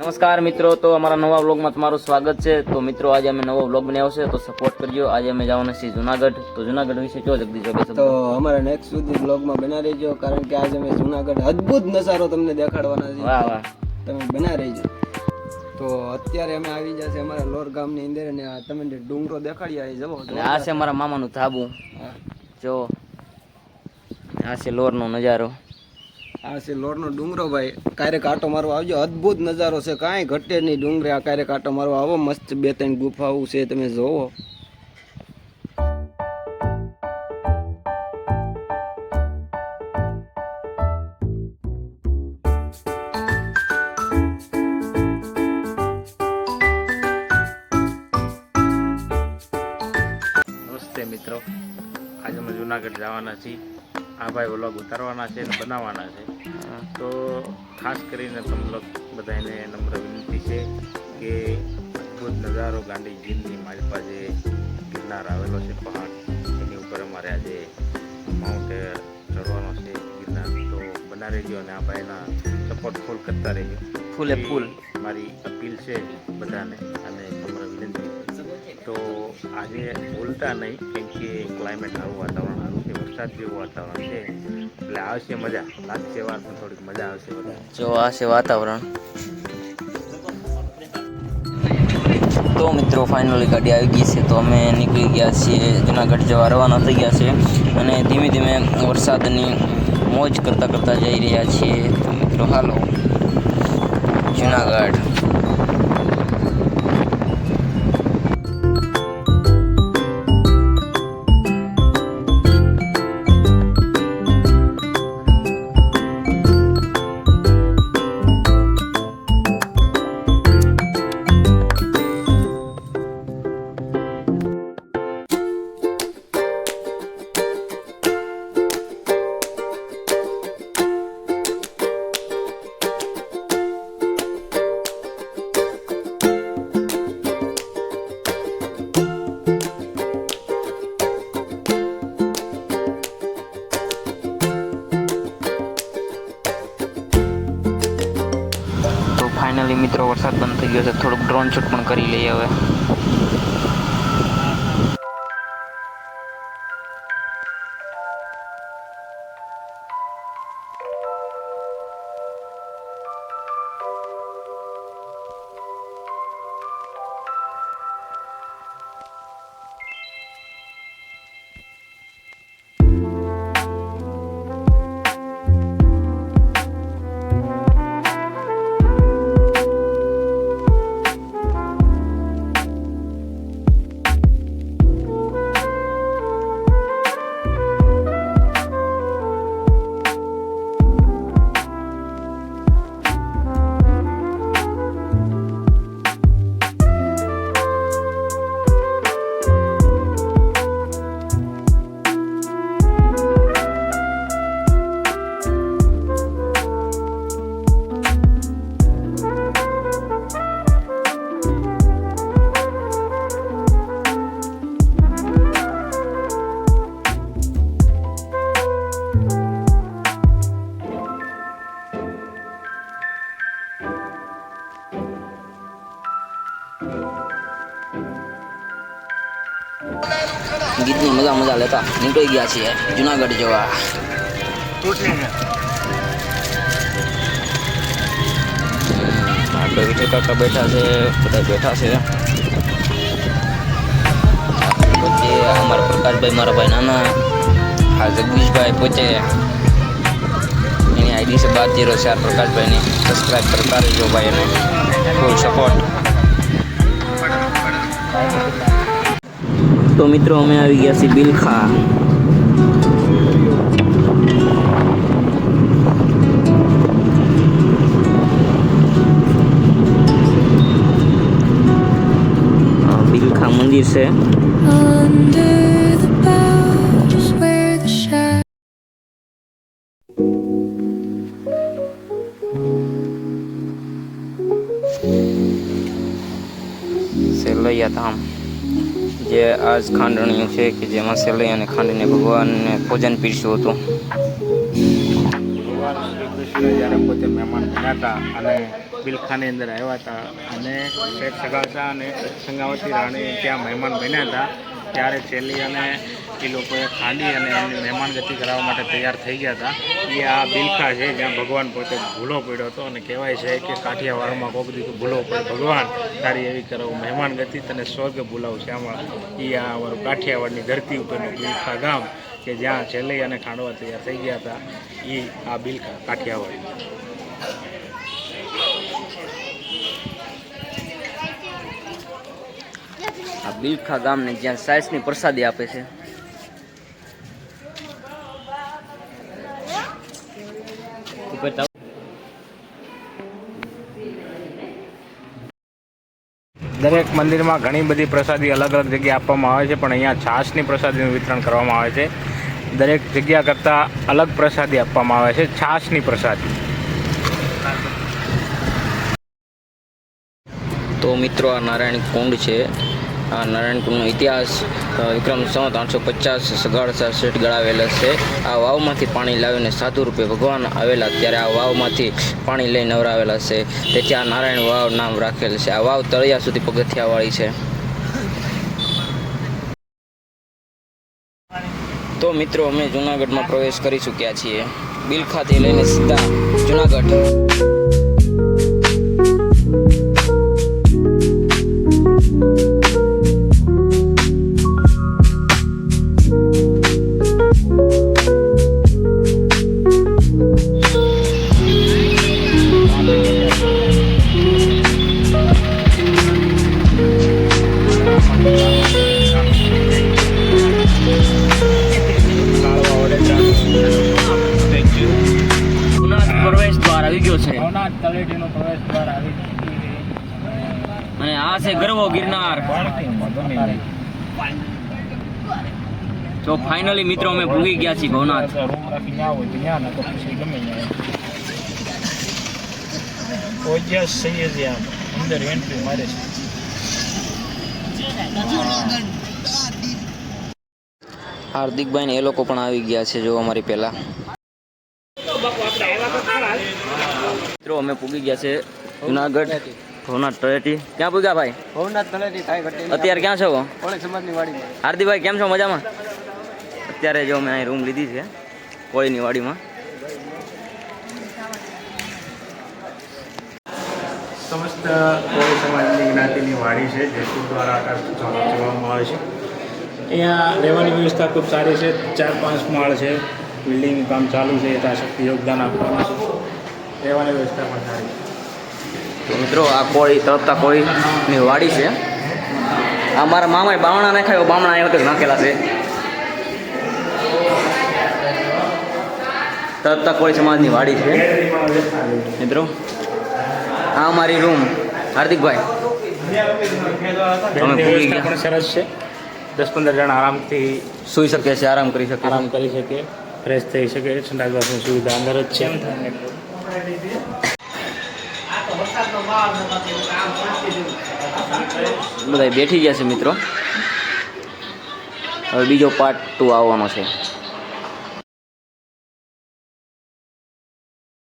નમસ્કાર મિત્રો તો અમારા નવા વ્લોગમાં તમારું સ્વાગત છે. તો મિત્રો આજે અમે નવો વ્લોગ બનાવ્યો છે તો સપોર્ટ કરજો. આજે અમે જવાના છીએ જુનાગઢ. તો જુનાગઢ વિશે કયો જગદીશ તો અમારા નેક્સ્ટ સુધી બ્લોગમાં બના રહેજો કારણ કે આજે અમે જુનાગઢ અદ્ભુત નજારો તમને દેખાડવાના છે વાહ વાહ. તમે બના રહેજો. તો અત્યારે અમે આવી છે અમારા લોર ગામની અંદર અને આ તમે ડુંગરો દેખાડી આવી જવો અને આ છે અમારા મામાનું ધાબુ. જો આ છે લોરનો નજારો. આ છે લોરનો ડુંગરો ભાઈ. ક્યારેક કાંટો મારવા આવજો. અદ્ભુત નજારો છે. કાંઈ ઘટે નહીં ડુંગરે. આ ક્યારેક કાંટો મારવા આવો. મસ્ત બે ત્રણ ગુફાઓ છે, તમે જોવો. મિત્રો. આજે અમે જુનાગઢ જવાના છીએ. આ ભાઈ વ્લોગ ઉતારવાના છે અને બનાવવાના છે. તો ખાસ કરીને તમને બધાને નમ્ર વિનંતી છે કે અદ્ભુત નજારો ગાંડી ગીરની મારી પાસે ગિરનાર આવેલો છે પહાડ. એની ઉપર અમારે આજે માઉન્ટ ચડવાનો છે ગિરનાર. તો બના રહેજો અને આ ભાઈના સપોર્ટ ફૂલ કરતા રહેજો. ફૂલે ફૂલ મારી અપીલ છે બધાને અને નમ્ર વિનંતી. તો આજે ભૂલતા નહીં કેમ કે ક્લાઇમેટ સારું વાતાવરણ વરસાદ જેવું વાતાવરણ છે. એટલે આવશે મજા. લાગશે વાર પણ થોડીક મજા આવશે બધા જો, આ છે વાતાવરણ. તો મિત્રો ફાઇનલી ગાડી આવી ગઈ છે. તો અમે નીકળી ગયા છીએ જુનાગઢ જવા. રવાના થઈ ગયા છે. અને ધીમે ધીમે વરસાદની મોજ કરતાં કરતાં જઈ રહ્યા છીએ. તો મિત્રો, હાલો. જુનાગઢ. ફાઇનલી મિત્રો વરસાદ બંધ થઈ ગયો છે. થોડુંક ડ્રોન શૂટ પણ કરી લઈએ હવે. ગીતની મજા મજા લેતા નીકળી ગયા છીએ જુનાગઢ જવા. કાકા બેઠા છે બધા બેઠા છે. પછી અમારા પ્રકાશભાઈ મારા ભાઈ નાના આ જગદીશભાઈ પોતે. એની આઈડી છે બાર જીરો ચાર પ્રકાશભાઈની. સબસ્ક્રાઈબ કરતા રહેજો ભાઈ એને ફૂલ સપોર્ટ તો મિત્રો અમે આવી ગયા છીએ બિલખા. બિલખા મંદિર છે. છે કે જેમાં સેલૈયાને ખાંડીને ભગવાનને ભોજન પીરસ્યું હતું. ભગવાન શ્રી કૃષ્ણ જ્યારે પોતે મહેમાન બન્યા હતા અને બિલખાની અંદર આવ્યા હતા અને શેઠ સગાસા અને સંગાવતી રાણી ત્યાં મહેમાન બન્યા હતા ત્યારે છેલ્લી અને એ લોકોએ ખાંડી અને એમની મહેમાનગતિ કરાવવા માટે તૈયાર થઈ ગયા હતા. એ આ બિલખા છે જ્યાં ભગવાન પોતે ભૂલો પડ્યો હતો અને કહેવાય છે કે કાઠિયાવાડમાં કોક દીધું ભૂલો પડે. ભગવાન તારી એવી કરો મહેમાનગતિ તને સ્વર્ગ બોલાવું આમાં એ આ અમારું કાઠિયાવાડની ધરતી ઉપરનું બિલખા ગામ કે જ્યાં છેલ્લી અને ખાંડવા તૈયાર થઈ ગયા હતા. એ આ બિલખા કાઠિયાવાડ આ બિલખા ગામને જ્યાં સાયસની પ્રસાદી આપે છે. દરેક મંદિરમાં ઘણી બધી પ્રસાદી અલગ અલગ જગ્યાએ આપવામાં આવે છે પણ અહીંયા છાશની પ્રસાદીનું વિતરણ કરવામાં આવે છે. દરેક જગ્યા કરતાં અલગ પ્રસાદી આપવામાં આવે છે છાશની પ્રસાદી. તો મિત્રો આ નારાયણ કુંડ છે. આ નારાયણ ઇતિહાસ વિક્રમ સંવત આઠસો પચાસ સગાડસા શેઠ ગળાવેલા છે. આ વાવમાંથી પાણી લાવીને સાધુ રૂપે ભગવાન આવેલા, ત્યારે આ વાવમાંથી પાણી લઈ નવરાવેલા છે. તેથી આ નારાયણ વાવ નામ રાખેલ છે. આ વાવ તળિયા સુધી પગથિયાવાળી છે. તો મિત્રો, અમે જુનાગઢમાં પ્રવેશ કરી ચૂક્યા છીએ. બિલખાથી લઈને સીધા જુનાગઢ. તો ફાઇનલી મિત્રો અમે ભૂગી ગયા છીએ ભવનાથ. અંદર એન્ટ્રી મારે છે. હાર્દિકભાઈ ને એ લોકો પણ આવી ગયા છે જો અમારી પહેલા. મિત્રો અમે પૂગી ગયા છે જુનાગઢ. ભવનાથ તળેટી. ક્યાં પૂગ્યા ભાઈ? ભવનાથ તળેટી થાય ઘટે અત્યારે ક્યાં છો? કોળી સમાજની વાડીમાં. હાર્દિકભાઈ કેમ છો? મજામાં? અત્યારે જો મેં અહીં રૂમ લીધી છે કોળીની વાડીમાં. સમસ્ત કોળી સમાજની જ્ઞાતિની વાડી છે જયપુર દ્વારા ચલાવવામાં આવે છે. અહીંયા રહેવાની વ્યવસ્થા ખૂબ સારી છે ચાર પાંચ માળ છે બિલ્ડિંગનું કામ ચાલુ છે યથાશક્તિ યોગદાન આપવાનું છે. રહેવાની વ્યવસ્થા પણ સારી છે. મિત્રો આ કોળી તળપતા કોળીની વાડી છે. આ મારા મામાએ બામણા નાખ્યા એવા બામણા એ વખતે નાખેલા છે. તળપતા કોળી સમાજની વાડી છે. મિત્રો આ અમારી રૂમ હાર્દિકભાઈ તમે ભૂલી ગયા. પણ સરસ છે. દસ પંદર જણા આરામથી સૂઈ શકે છે આરામ કરી શકે આરામ કરી શકે ફ્રેશ થઈ શકે ઠંડા ગ્લાસની સુવિધા અંદર જ છે. બધા બેઠી ગયા છે મિત્રો. હવે બીજો પાર્ટ ટુ આવવાનો છે.